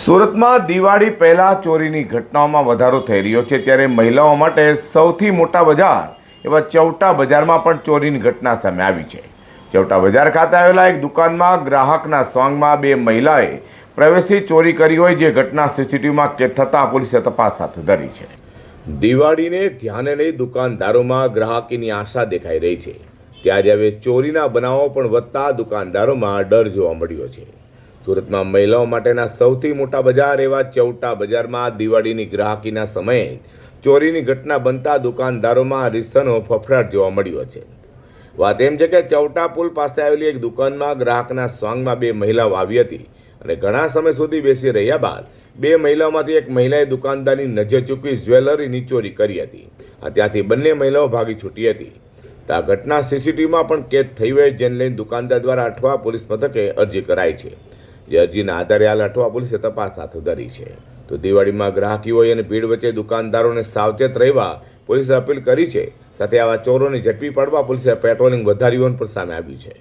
સુરતમાં દિવાળી પહેલાં ચોરીની ઘટનાઓમાં વધારો થઈ રહ્યો છે. ત્યારે મહિલાઓ માટે સૌથી મોટા બજાર એવા ચૌટા બજારમાં પણ ચોરીની ઘટના સામે આવી છે. ચૌટા બજાર ખાતે આવેલા એક દુકાનમાં ગ્રાહકના સોંગમાં બે મહિલાએ પ્રવેશી ચોરી કરી હોય જે ઘટના સીસીટીવીમાં કેદ થતાં પોલીસે તપાસ હાથ ધરી છે. દિવાળીને ધ્યાને લઈ દુકાનદારોમાં ગ્રાહકીની આશા દેખાઈ રહી છે. ત્યારે હવે ચોરીના બનાવો પણ વધતા દુકાનદારોમાં ડર જોવા મળ્યો છે. સુરતમાં મહિલાઓ માટેના સૌથી મોટા બજાર એવા ચૌટા બજારમાં દિવાળીની ગ્રાહકીના સમયે ચોરીની ઘટના બનતા દુકાનદારોમાં રીસનો ફફડાટ જોવા મળ્યો છે. વાત એમ છે કે ચૌટા પુલ પાસે આવેલી એક દુકાનમાં ગ્રાહકના સોંગમાં બે મહિલાઓ આવી હતી અને ઘણા સમય સુધી બેસી રહ્યા બાદ બે મહિલાઓમાંથી એક મહિલાએ દુકાનદારની નજર ચૂકવી જ્વેલરીની ચોરી કરી હતી આ ત્યાંથી બંને મહિલાઓ ભાગી છૂટી હતી. આ ઘટના સીસીટીવીમાં પણ કેદ થઈ હોય, જેને લઈને દુકાનદાર દ્વારા અઠવા પોલીસ મથકે અરજી કરાઈ છે. જે અરજીના આધારે હાલ અઠવા પોલીસે તપાસ હાથ ધરી છે. તો દિવાળીમાં ગ્રાહકીઓએ અને ભીડ વચ્ચે દુકાનદારોને સાવચેત રહેવા પોલીસે અપીલ કરી છે. સાથે આવા ચોરોને ઝડપી પાડવા પોલીસે પેટ્રોલિંગ વધાર્યું પણ સામે આવ્યું છે.